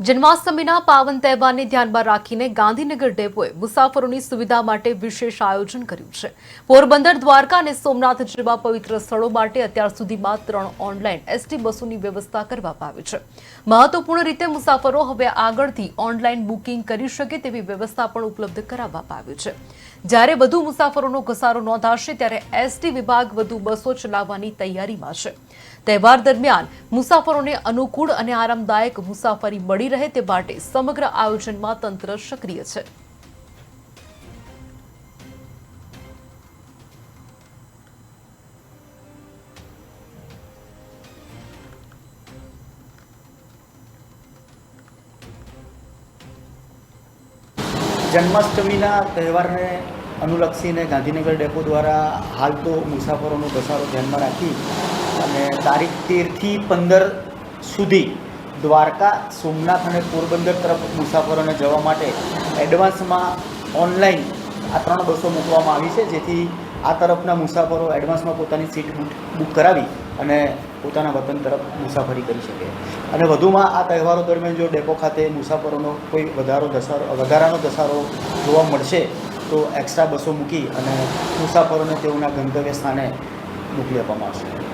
જન્માષ્ટમીના પાવન તહેવારને ધ્યાનમાં રાખીને ગાંધીનગર ડેપોએ મુસાફરોની સુવિધા માટે વિશેષ આયોજન કર્યું છે. પોરબંદર, દ્વારકા અને સોમનાથ જેવા પવિત્ર સ્થળો માટે અત્યાર સુધીમાં ત્રણ ઓનલાઈન એસટી બસોની વ્યવસ્થા કરવામાં આવી છે. મહત્વપૂર્ણ રીતે મુસાફરો હવે આગળથી ઓનલાઈન બુકિંગ કરી શકે તેવી વ્યવસ્થા પણ ઉપલબ્ધ કરાવવામાં આવી છે. જ્યારે વધુ મુસાફરોનો ઘસારો નોંધાશે, ત્યારે એસટી વિભાગ વધુ બસો ચલાવવાની તૈયારીમાં છે. તહેવાર દરમિયાન મુસાફરોને અનુકૂળ અને આરામદાયક મુસાફરી મળી રહે તે માટે સમગ્ર આયોજનમાં તંત્ર સક્રિય છે. જન્માષ્ટમીના તહેવારને અનુલક્ષીને ગાંધીનગર ડેપો દ્વારા હાલ તો મુસાફરોનો ઘસારો ધ્યાનમાં રાખી અને તારીખ તેરથી પંદર સુધી દ્વારકા, સોમનાથ અને પોરબંદર તરફ મુસાફરોને જવા માટે એડવાન્સમાં ઓનલાઈન આ ત્રણ બસો મૂકવામાં આવી છે, જેથી આ તરફના મુસાફરો એડવાન્સમાં પોતાની સીટ બુક કરાવી અને પોતાના વતન તરફ મુસાફરી કરી શકે. અને વધુમાં આ તહેવારો દરમિયાન જો ડેપો ખાતે મુસાફરોનો કોઈ વધારો ધસારો વધારાનો ધસારો જોવા મળશે, તો એક્સ્ટ્રા બસો મૂકી અને મુસાફરોને તેઓના ગંતવ્ય સ્થાને મોકલી આપવામાં આવશે.